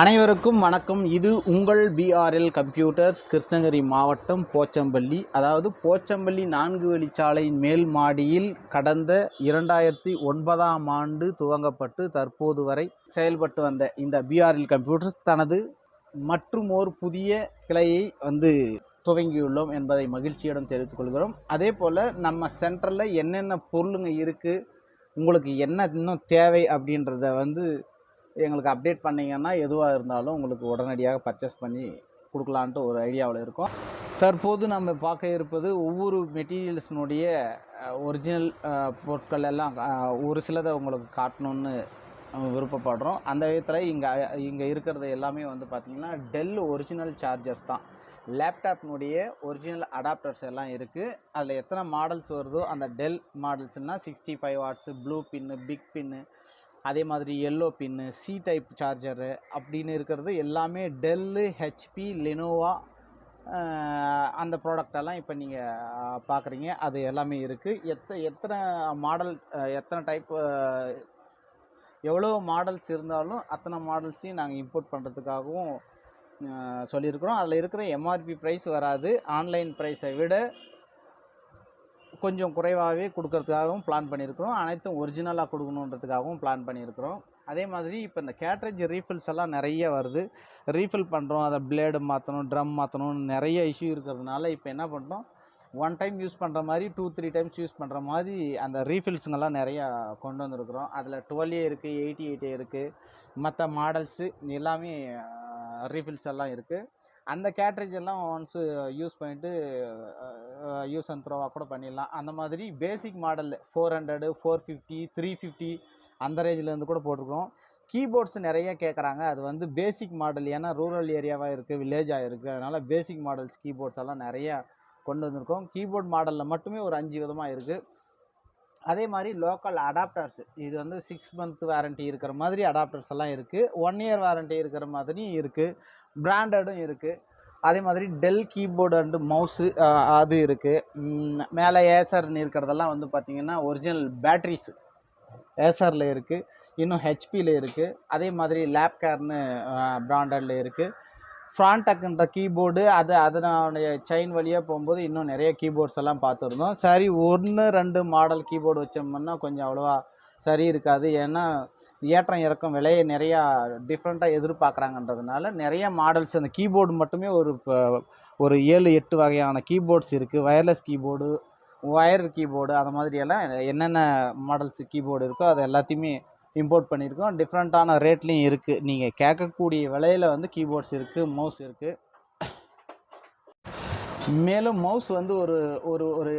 அனைவருக்கும் வணக்கம். இது உங்கள் பிஆர்எல் கம்ப்யூட்டர்ஸ் கிருஷ்ணகிரி மாவட்டம் போச்சம்பள்ளி. அதாவது போச்சம்பள்ளி நான்கு வழிச்சாலையின் மேல் மாடியில் கடந்த இரண்டாயிரத்தி ஒன்பதாம் ஆண்டு துவங்கப்பட்டு தற்போது வரை செயல்பட்டு வந்த இந்த பிஆர்எல் கம்ப்யூட்டர்ஸ் தனது மற்றும் ஒரு புதிய கிளையை வந்து துவங்கியுள்ளோம் என்பதை மகிழ்ச்சியுடன் தெரிவித்துக் கொள்கிறோம். அதே போல் நம்ம சென்டரில் என்னென்ன பொருளுங்க இருக்குது உங்களுக்கு என்ன இன்னும் தேவை அப்படின்றத வந்து எங்களுக்கு அப்டேட் பண்ணிங்கன்னா எதுவாக இருந்தாலும் உங்களுக்கு உடனடியாக பர்ச்சேஸ் பண்ணி கொடுக்கலான்ட்டு ஒரு ஐடியாவில் இருக்கும். தற்போது நம்ம பார்க்க இருப்பது ஒவ்வொரு மெட்டீரியல்ஸினுடைய ஒரிஜினல் பொருட்கள் எல்லாம் ஒரு சிலதை உங்களுக்கு காட்டணும்னு விருப்பப்படுறோம். அந்த விதத்தில் இங்கே இங்கே இருக்கிறது எல்லாமே வந்து பார்த்திங்கன்னா டெல் ஒரிஜினல் சார்ஜர்ஸ் தான். லேப்டாப்னுடைய ஒரிஜினல் அடாப்டர்ஸ் எல்லாம் இருக்குது அதில் எத்தனை மாடல்ஸ் வருதோ அந்த Dell மாடல்ஸ்னால் sixty five watts blue pin big pin அதே மாதிரி yellow pin C type charger அப்படின்னு இருக்கிறது எல்லாமே டெல்லு ஹெச்பி லெனோவா அந்த ப்ராடக்ட் எல்லாம் இப்போ நீங்கள் பார்க்குறீங்க அது எல்லாமே இருக்குது எத்த எத்தனை மாடல் எத்தனை டைப் எவ்வளோ மாடல்ஸ் இருந்தாலும் அத்தனை மாடல்ஸையும் நாங்கள் இம்போர்ட் பண்ணுறதுக்காகவும் சொல்லியிருக்கிறோம். அதில் இருக்கிற எம்ஆர்பி ப்ரைஸ் வராது. ஆன்லைன் ப்ரைஸை விட கொஞ்சம் குறைவாகவே கொடுக்கறதுக்காகவும் பிளான் பண்ணியிருக்கிறோம். அனைத்தும் ஒரிஜினலாக கொடுக்கணுன்றதுக்காகவும் பிளான் பண்ணியிருக்கிறோம். அதே மாதிரி இப்போ இந்த கேட்ரேஜ் ரீஃபில்ஸ் எல்லாம் நிறைய வருது. ரீஃபில் பண்ணுறோம் அதை பிளேடு மாற்றணும் ட்ரம் மாற்றணும் நிறைய இஷ்யூ இருக்கிறதுனால இப்போ என்ன பண்ணுறோம் ஒன் டைம் யூஸ் பண்ணுற மாதிரி டூ த்ரீ டைம்ஸ் யூஸ் பண்ணுற மாதிரி அந்த ரீஃபில்ஸுங்கெல்லாம் நிறையா கொண்டு வந்திருக்கிறோம். அதில் டுவெல் இருக்குது எயிட்டி எயிட் இருக்குது மற்ற மாடல்ஸு எல்லாமே ரீஃபில்ஸ் எல்லாம் இருக்குது அந்த கேட்ரேஜ் எல்லாம் ஒன்ஸு யூஸ் பண்ணிட்டு யூஸ் அண்ட் த்ரோவாக கூட பண்ணிடலாம். அந்த மாதிரி பேசிக் மாடலில் four hundred four fifty three fifty அந்த ரேஞ்சிலேருந்து கூட போட்டிருக்கோம் கீபோர்ட்ஸ் நிறைய கேட்குறாங்க அது வந்து பேசிக் மாடல் ஏன்னா ரூரல் ஏரியாவாக இருக்குது வில்லேஜாக இருக்குது அதனால் பேசிக் மாடல்ஸ் கீபோர்ட்ஸ் எல்லாம் நிறையா கொண்டு வந்திருக்கோம். கீபோர்ட் மாடலில் மட்டுமே ஒரு அஞ்சு விதமாக இருக்குது அதே மாதிரி லோக்கல் அடாப்டர்ஸ் இது வந்து சிக்ஸ் மந்த் வாரண்ட்டி இருக்கிற மாதிரி அடாப்டர்ஸ் எல்லாம் இருக்குது ஒன் இயர் வாரண்ட்டி இருக்கிற மாதிரியும் இருக்குது பிராண்டடும் இருக்குது அதே மாதிரி டெல் கீபோர்டு அண்டு மவுஸு அது இருக்குது மேலே ஏசர்னு இருக்கிறதெல்லாம் வந்து பார்த்திங்கன்னா ஒரிஜினல் பேட்ரிஸ் ஏசரில் இருக்குது இன்னும் ஹெச்பியில் இருக்குது அதே மாதிரி லேப்கேர்னு பிராண்டடில் இருக்குது ஃப்ரான்டக்குன்ற கீபோர்டு அது அதனுடைய செயின் வழியாக போகும்போது இன்னும் நிறைய கீபோர்ட்ஸ் எல்லாம் பார்த்துருந்தோம். சரி ஒன்று ரெண்டு மாடல் கீபோர்டு வச்சோம்னா கொஞ்சம் அவ்வளோவா சரி இருக்காது. ஏன்னா ஏற்றம் இறக்கம் விலையை நிறையா டிஃப்ரெண்ட்டாக எதிர்பார்க்குறாங்கன்றதுனால நிறைய மாடல்ஸ் அந்த கீபோர்டு மட்டுமே ஒரு இப்போ ஒரு ஏழு எட்டு வகையான கீபோர்ட்ஸ் இருக்குது வயர்லெஸ் கீபோர்டு ஒயர் கீபோர்டு அந்த மாதிரியெல்லாம் என்னென்ன மாடல்ஸ் கீபோர்டு இருக்கோ அது எல்லாத்தையுமே இம்போர்ட் பண்ணியிருக்கோம். டிஃப்ரெண்ட்டான ரேட்லேயும் இருக்குது நீங்கள் கேட்கக்கூடிய விலையில் வந்து கீபோர்ட்ஸ் இருக்குது மவுஸ் இருக்குது மேலும் மவுஸ் வந்து ஒரு ஒரு ஒரு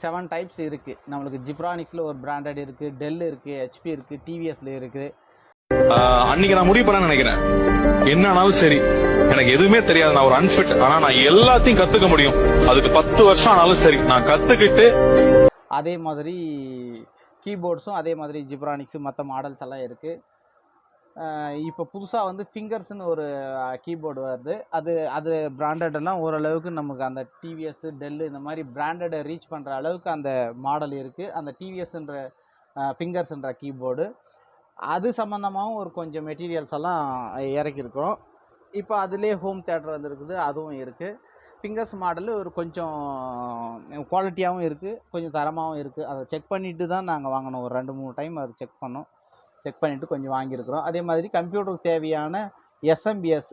செவன் டைப்ஸ் இருக்குது நம்மளுக்கு ஜிப்ரானிக்ஸில் ஒரு பிராண்டட் இருக்குது டெல் இருக்குது ஹெச்பி இருக்குது டிவிஎஸ்ல இருக்குது. அன்னைக்கு நான் முடிவு பண்ண நினைக்கிறேன். என்ன ஆனாலும் சரி. எனக்கு எதுவுமே தெரியாது. நான் ஒரு அன்ஃபிட் ஆனா நான் எல்லாத்தையும் கத்துக்க முடியும். அதுக்கு பத்து வருஷம் ஆனாலும் சரி. நான் கத்துக்கிட்டு அதே மாதிரி கீபோர்ட்ஸும் அதே மாதிரி ஜிப்ரானிக்ஸு மற்ற மாடல்ஸ் எல்லாம் இருக்குது இப்போ புதுசாக வந்து ஃபிங்கர்ஸ்னு ஒரு கீபோர்டு வருது. அது அது branded எல்லாம் ஓரளவுக்கு நமக்கு அந்த டிவிஎஸ் டெல்லு இந்த மாதிரி பிராண்டடை ரீச் பண்ணுற அளவுக்கு அந்த மாடல் இருக்குது அந்த டிவிஎஸ்ன்ற ஃபிங்கர்ஸ்ன்ற கீபோர்டு. அது சம்மந்தமாகவும் ஒரு கொஞ்சம் மெட்டீரியல்ஸ் எல்லாம் இறக்கியிருக்கிறோம் இப்போ அதுலேயே ஹோம் தேட்டர் வந்துருக்குது அதுவும் இருக்குது ஃபிங்கர்ஸ் மாடல் ஒரு கொஞ்சம் குவாலிட்டியாகவும் இருக்குது கொஞ்சம் தரமாகவும் இருக்குது அதை செக் பண்ணிவிட்டு தான் நாங்கள் வாங்கினோம். ஒரு ரெண்டு மூணு டைம் அதை செக் பண்ணோம். செக் பண்ணிவிட்டு கொஞ்சம் வாங்கியிருக்கிறோம். அதே மாதிரி கம்ப்யூட்டருக்கு தேவையான எஸ்எம்பிஎஸ்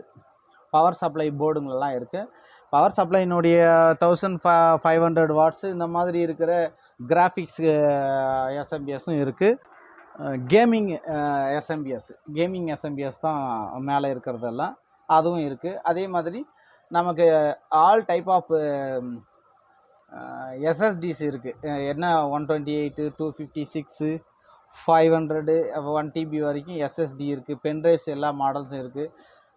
பவர் சப்ளை போர்டுங்களெல்லாம் இருக்குது பவர் சப்ளைனுடைய தௌசண்ட் ஃபைவ் ஹண்ட்ரட் வாட்ஸு இந்த மாதிரி இருக்கிற கிராஃபிக்ஸ் எஸ்எம்பிஎஸும் இருக்குது கேமிங் எஸ்எம்பிஎஸ் கேமிங் எஸ்எம்பிஎஸ் தான் மேலே இருக்கிறதெல்லாம். அதுவும் இருக்குது அதே மாதிரி நமக்கு ஆல் டைப் ஆஃப் எஸ்எஸ்டிஸ் இருக்குது என்ன one twenty eight two fifty six five hundred one TB வரைக்கும் எஸ்எஸ்டி இருக்குது பென்ட்ரைவ்ஸ் எல்லா மாடல்ஸும் இருக்குது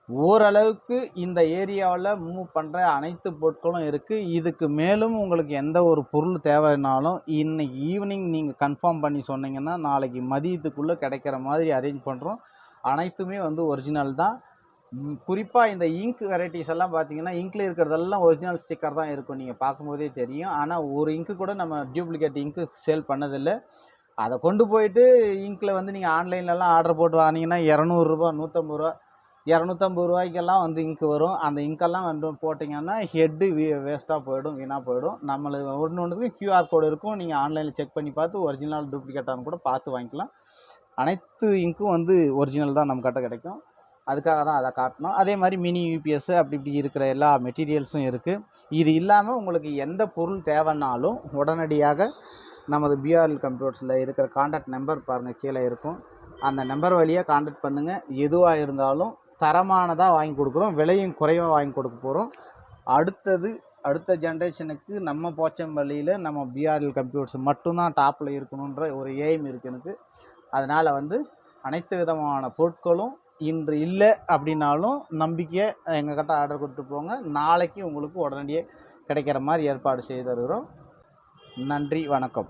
ஓரளவுக்கு இந்த ஏரியாவில் மூவ் பண்ணுற அனைத்து பொருட்களும் இருக்குது இதுக்கு மேலும் உங்களுக்கு எந்த ஒரு பொருள் தேவைனாலும் இன்னைக்கு ஈவினிங் நீங்கள் கன்ஃபார்ம் பண்ணி சொன்னீங்கன்னா நாளைக்கு மதியத்துக்குள்ளே கிடைக்கிற மாதிரி அரேஞ்ச் பண்ணுறோம் அனைத்துமே வந்து ஒரிஜினல் தான். குறிப்பாக இந்த இங்க் வெரைட்டிஸ் எல்லாம் பார்த்தீங்கன்னா இங்க்கில் இருக்கிறதெல்லாம் ஒரிஜினல் ஸ்டிக்கர் தான் இருக்கும். நீங்கள் பார்க்கும்போதே தெரியும். ஆனால் ஒரு இங்க்கு கூட நம்ம டியூப்ளிகேட் இங்க்கு சேல் பண்ணதில்லை. அதை கொண்டு போயிட்டு இங்க்கில் வந்து நீங்கள் ஆன்லைன்லலாம் ஆர்டர் போட்டு வாங்கினீங்கன்னா இரநூறுபா நூற்றம்பது ரூபா இரநூத்தம்பது ரூபாய்க்கெல்லாம் வந்து இங்கு வரும். அந்த இங்கெல்லாம் வந்து போட்டிங்கன்னா ஹெட்டு வே வேஸ்ட்டாக போயிடும் வீணாக போயிடும். நம்மளுக்கு ஒன்று ஒன்றுக்கும் கியூஆர் கோடு இருக்கும். நீங்கள் ஆன்லைனில் செக் பண்ணி பார்த்து ஒரிஜினல் டூப்ளிகேட்டானு கூட பார்த்து வாங்கிக்கலாம். அனைத்து இங்க்கும் வந்து ஒரிஜினல் தான் நம்ம கிட்ட கிடைக்கும். அதுக்காக தான் அதை காட்டணும். அதே மாதிரி மினி யூபிஎஸ் அப்படி இப்படி இருக்கிற எல்லா மெட்டீரியல்ஸும் இருக்குது இது இல்லாமல் உங்களுக்கு எந்த பொருள் தேவைன்னாலும் உடனடியாக நமது பிஆர்எல் கம்ப்யூட்டர்ஸில் இருக்கிற காண்டாக்ட் நம்பர் பாருங்கள் கீழே இருக்கும். அந்த நம்பர் வழியாக காண்டாக்ட் பண்ணுங்கள் எதுவாக இருந்தாலும் தரமானதாக வாங்கி கொடுக்குறோம். விலையும் குறைவாக வாங்கி கொடுக்க போகிறோம் அடுத்தது அடுத்த ஜென்ரேஷனுக்கு நம்ம போச்சம்பள்ளியில் நம்ம பிஆர்எல் கம்ப்யூட்டர்ஸ் மட்டும்தான் டாப்பில் இருக்கணுன்ற ஒரு எய்ம் இருக்குது எனக்கு. அதனால் வந்து அனைத்து விதமான பொருட்களும் இன்று இல்லை அப்படின்னாலும் நம்பிக்கையை எங்கள் கிட்ட ஆர்டர் கொடுத்து போங்க. நாளைக்கு உங்களுக்கு உடனடியே கிடைக்கிற மாதிரி ஏற்பாடு செய்து தருகிறோம். நன்றி வணக்கம்.